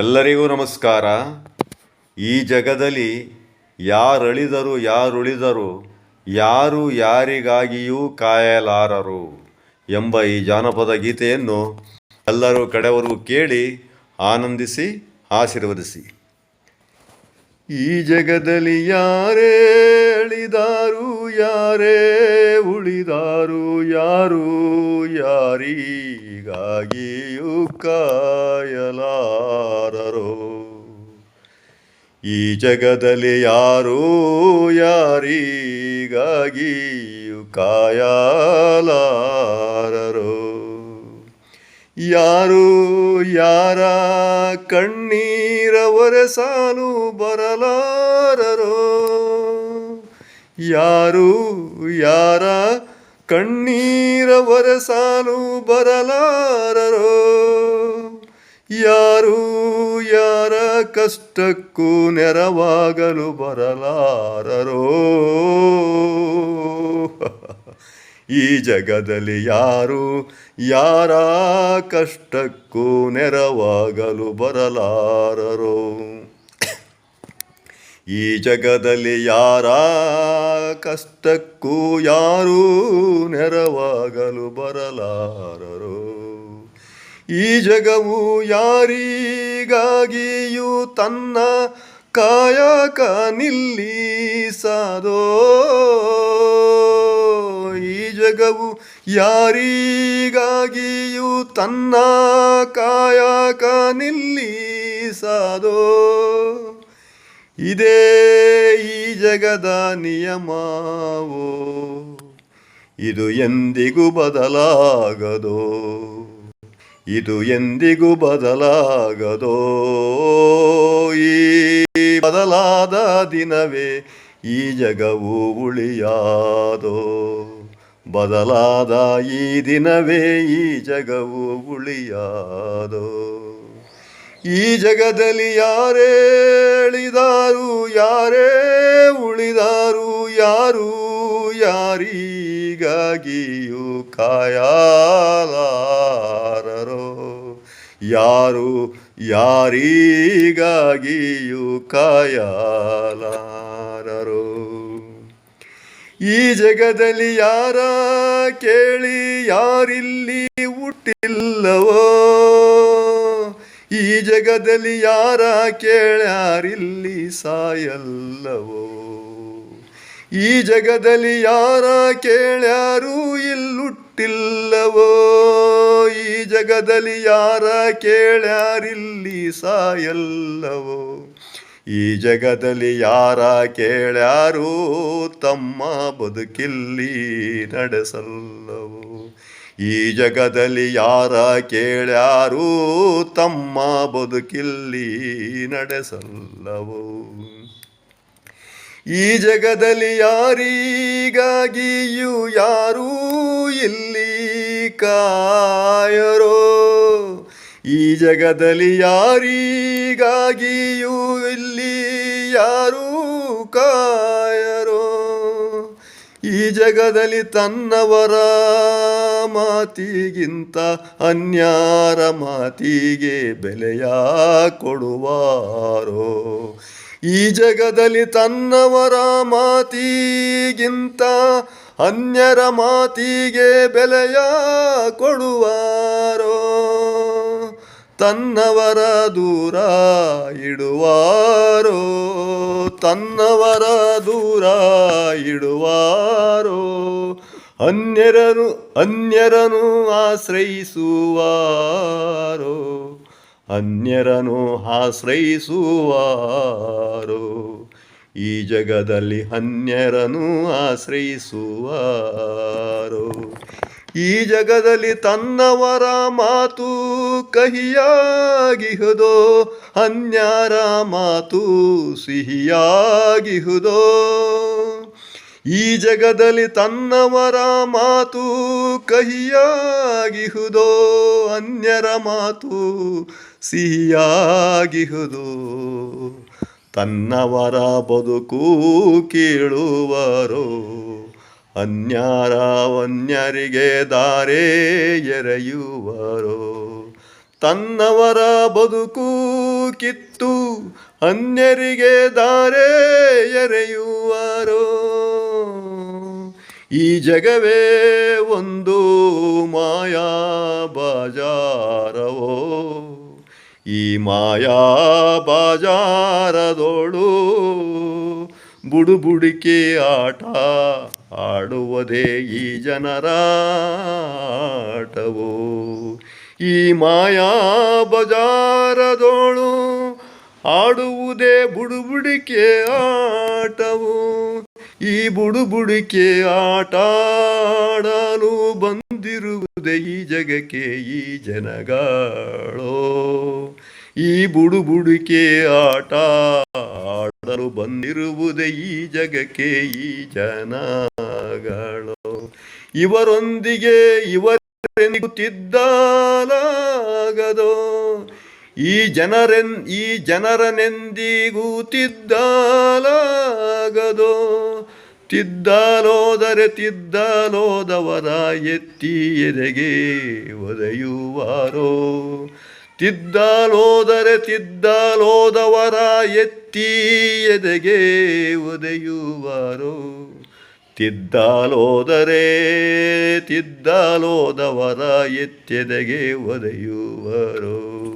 ಎಲ್ಲರಿಗೂ ನಮಸ್ಕಾರ. ಈ ಜಗದಲ್ಲಿ ಯಾರಳಿದರು ಯಾರುಳಿದರು, ಯಾರು ಯಾರಿಗಾಗಿಯೂ ಕಾಯಲಾರರು ಎಂಬ ಈ ಜಾನಪದ ಗೀತೆಯನ್ನು ಎಲ್ಲರೂ ಕಡೆವರೆಗೂ ಕೇಳಿ ಆನಂದಿಸಿ, ಆಶೀರ್ವದಿಸಿ. ಈ ಜಗದಲ್ಲಿ ಯಾರೇ ಅಳಿದಾರು ಯಾರೇ ಉಳಿದಾರು, ಯಾರು ಯಾರಿಗಾಗಿಯೂ ಕಾಯಲಾರರೋ. ಈ ಜಗದಲ್ಲಿ ಯಾರೂ ಯಾರಿಗಾಗಿಯೂ ಕಾಯಲಾರರೋ. ಯಾರು ಯಾರ ಕಣ್ಣೀರ ಒರೆಸಲು ಬರಲಾರರೋ ಯಾರು ಯಾರ ಕಣ್ಣೀರ ಒರೆಸಾನು ಬರಲಾರರೋ? ಯಾರು ಯಾರ ಕಷ್ಟಕ್ಕೂ ನೆರವಾಗಲು ಬರಲಾರರೋ? ಈ ಜಗದಲ್ಲಿ ಯಾರು ಯಾರ ಕಷ್ಟಕ್ಕೂ ನೆರವಾಗಲು ಬರಲಾರರೋ? ಈ ಜಗದಲ್ಲಿ ಯಾರ ಕಷ್ಟಕ್ಕೂ ಯಾರೂ ನೆರವಾಗಲು ಬರಲಾರರು. ಈ ಜಗವು ಯಾರಿಗಾಗಿಯೂ ತನ್ನ ಕಾಯಕ ನಿಲ್ಲಿಸದೋ. ಈ ಜಗವು ಯಾರಿಗಾಗಿಯೂ ತನ್ನ ಕಾಯಕ ನಿಲ್ಲಿಸದೋ. ಇದೇ ಈ ಜಗದ ನಿಯಮವೋ? ಇದು ಎಂದಿಗೂ ಬದಲಾಗದೋ? ಇದು ಎಂದಿಗೂ ಬದಲಾಗದೋ? ಈ ಬದಲಾದ ದಿನವೇ ಈ ಜಗವು ಉಳಿಯಾದೋ? ಬದಲಾದ ಈ ದಿನವೇ ಈ ಜಗವು ಉಳಿಯಾದೋ? ಈ ಜಗದಲ್ಲಿ ಯಾರೇ ಅಳಿದಾರು ಯಾರೇ ಉಳಿದಾರು, ಯಾರು ಯಾರಿಗಾಗಿಯೂ ಕಾಯಲಾರರೋ. ಯಾರು ಯಾರಿಗಾಗಿಯೂ ಕಾಯಲಾರರೋ. ಈ ಜಗದಲ್ಲಿ ಯಾರ ಕೇಳಿ ಯಾರಿಲ್ಲಿ ಹುಟ್ಟಿಲ್ಲವೋ? ಜಗದಲ್ಲಿ ಯಾರ ಕೇಳ್ಯಾರಿಲ್ಲಿ ಸಾಯಲ್ಲವೋ? ಈ ಜಗದಲ್ಲಿ ಯಾರ ಕೇಳ್ಯಾರು ಇಲ್ಲುಟ್ಟಿಲ್ಲವೋ? ಈ ಜಗದಲ್ಲಿ ಯಾರ ಕೇಳ್ಯಾರಿಲ್ಲಿ ಸಾಯಲ್ಲವೋ? ಈ ಜಗದಲ್ಲಿ ಯಾರ ಕೇಳ್ಯಾರು ತಮ್ಮ ಬದುಕಿಲ್ಲಿ ನಡೆಸಲ್ಲವೋ? ಈ ಜಗದಲ್ಲಿ ಯಾರ ಕೇಳ್ಯಾರೂ ತಮ್ಮ ಬದುಕಿಲ್ಲಿ ನಡೆಸಲ್ಲವು. ಈ ಜಗದಲ್ಲಿ ಯಾರಿಗಾಗಿಯೂ ಯಾರೂ ಇಲ್ಲಿ ಕಾಯರೋ. ಈ ಜಗದಲ್ಲಿ ಯಾರಿಗಾಗಿಯೂ ಇಲ್ಲಿ ಯಾರೂ ಕಾಯರೋ. ಈ ಜಗದಲ್ಲಿ ತನ್ನವರ ಮಾತಿಗಿಂತ ಅನ್ಯಾರ ಮಾತಿಗೆ ಬೆಲೆಯ ಕೊಡುವಾರೋ. ಈ ಜಗದಲ್ಲಿ ತನ್ನವರ ಮಾತಿಗಿಂತ ಅನ್ಯರ ಮಾತಿಗೆ ಬೆಲೆಯ ಕೊಡುವಾರೋ. ತನ್ನವರ ದೂರ ಇಡುವಾರೋ, ತನ್ನವರ ದೂರ ಇಡುವಾರೋ ಅನ್ಯರನು ಅನ್ಯರನು ಆಶ್ರಯಿಸುವಾರೋ ಅನ್ಯರನು ಆಶ್ರಯಿಸುವಾರೋ, ಈ ಜಗದಲ್ಲಿ ಅನ್ಯರನು ಆಶ್ರಯಿಸುವಾರೋ. ಈ ಜಗದಲ್ಲಿ ತನ್ನವರ ಮಾತು ಕಹಿಯಾಗಿಹುದೋ, ಅನ್ಯರ ಮಾತು ಸಿಹಿಯಾಗಿಹುದೋ. ಈ ಜಗದಲ್ಲಿ ತನ್ನವರ ಮಾತು ಕಹಿಯಾಗಿಹುದೋ, ಅನ್ಯರ ಮಾತು ಸಿಹಿಯಾಗಿಹುದು. ತನ್ನವರ ಬದುಕು ಕೇಳುವರೋ ಅನ್ಯಾರ ಅನ್ಯರಿಗೆ ದಾರೆ ಎರೆಯುವರೋ. ತನ್ನವರ ಬದುಕು ಕಿತ್ತು ಅನ್ಯರಿಗೆ ದಾರೆ ಎರೆಯುವರೋ. ಈ ಜಗವೇ ಒಂದು ಮಾಯಾ ಬಾಜಾರವೋ. ಈ ಮಾಯಾ ಬಾಜಾರದೋಳು ಬುಡುಬುಡಿಕೆ ಆಟ ಆಡುವುದೇ ಈ ಜನರ ಆಟವೋ ಈ ಮಾಯಾ ಬಜಾರದೋಳು ಆಡುವುದೇ ಬುಡುಬುಡಿಕೆ ಆಟವು. ಈ ಬುಡುಬುಡಿಕೆ ಆಟ ಆಡಲು ಬಂದಿರುವುದೇ ಈ ಜಗಕ್ಕೆ ಈ ಜನಗಳು. ಈ ಬುಡುಬುಡಿಕೆ ಆಟ ಆಡಲು ಬಂದಿರುವುದೇ ಈ ಜಗಕ್ಕೆ ಈ ಜನಗಳು. ಇವರೊಂದಿಗೆ ಇವರೆನಿಗುತ್ತಿದ್ದಾಲಾಗದೋ ಈ ಜನರೆನ್, ಈ ಜನರನೆಂದಿಗೂ ತಿದ್ದಾಲಾಗದೋ ತಿದ್ದಾಲೋದರೆ ತಿದ್ದಾಲೋದವರ ಎತ್ತಿ ಎದೆಗೆ ಒದೆಯುವಾರೋ? ತಿದ್ದಲೋದರೆ ತಿದ್ದಲೋದವರ ಎತ್ತಿ ಎದೆಗೆ ಒದೆಯುವರು. ತಿದ್ದಲೋದರೆ ತಿದ್ದಲೋದವರ ಎತ್ತೆದೆಗೆ ಒದೆಯುವರು.